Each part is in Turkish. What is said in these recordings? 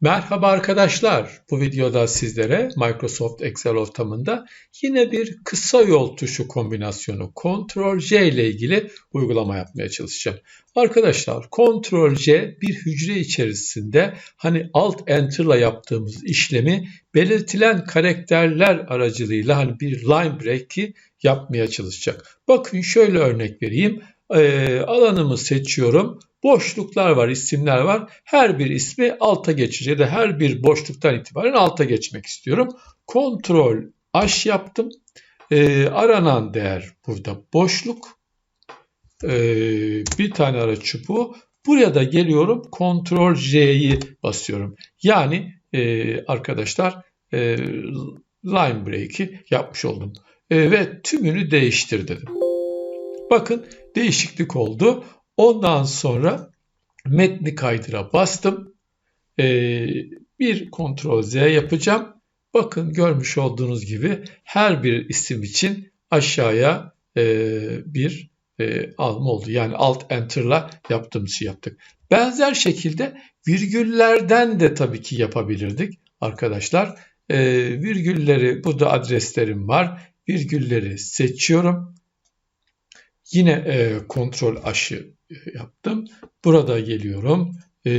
Merhaba arkadaşlar. Bu videoda sizlere Microsoft Excel ortamında yine bir kısa yol tuşu kombinasyonu Ctrl J ile ilgili uygulama yapmaya çalışacağım. Arkadaşlar Ctrl J bir hücre içerisinde hani Alt Enter ile yaptığımız işlemi belirtilen karakterler aracılığıyla hani bir line break'i yapmaya çalışacak. Bakın şöyle örnek vereyim. Ee, alanımı seçiyorum boşluklar var, isimler var. Her bir ismi alta geçecek ya da her bir boşluktan itibaren alta geçmek istiyorum. Kontrol H yaptım. Ee, aranan değer burada boşluk. Ee, bir tane ara çubuğu. Buraya da geliyorum. Kontrol J'yi basıyorum. Yani e, arkadaşlar e, line break'i yapmış oldum. E, ve tümünü değiştir dedim. Bakın değişiklik oldu. Ondan sonra metni kaydıra bastım. Ee, bir Ctrl Z yapacağım. Bakın görmüş olduğunuz gibi her bir isim için aşağıya e, bir e, alma oldu. Yani Alt Enter'la yaptığımız şey yaptık. Benzer şekilde virgüllerden de tabii ki yapabilirdik arkadaşlar. E, virgülleri burada adreslerim var. Virgülleri seçiyorum. Yine e, kontrol aşı yaptım. Burada geliyorum. E,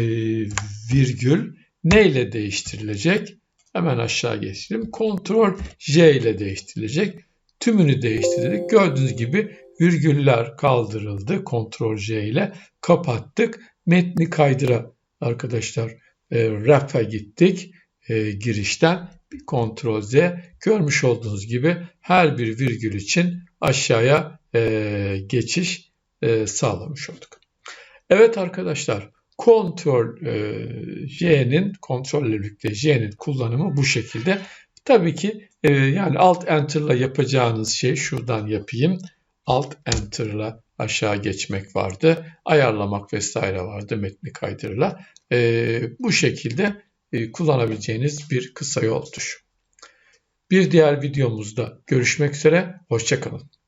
virgül ne ile değiştirilecek? Hemen aşağı geçelim. Kontrol J ile değiştirilecek. Tümünü değiştirdik. Gördüğünüz gibi virgüller kaldırıldı. Kontrol J ile kapattık. Metni kaydıra arkadaşlar e, rap'e gittik. E, girişten Kontrol Z görmüş olduğunuz gibi her bir virgül için aşağıya e, geçiş e, sağlamış olduk. Evet arkadaşlar Ctrl e, J'nin kontrolle J'nin kullanımı bu şekilde. Tabii ki e, yani Alt Enter ile yapacağınız şey şuradan yapayım. Alt Enter ile aşağı geçmek vardı. Ayarlamak vesaire vardı metni kaydırla. E, bu şekilde kullanabileceğiniz bir kısa yol tuşu. Bir diğer videomuzda görüşmek üzere. Hoşçakalın.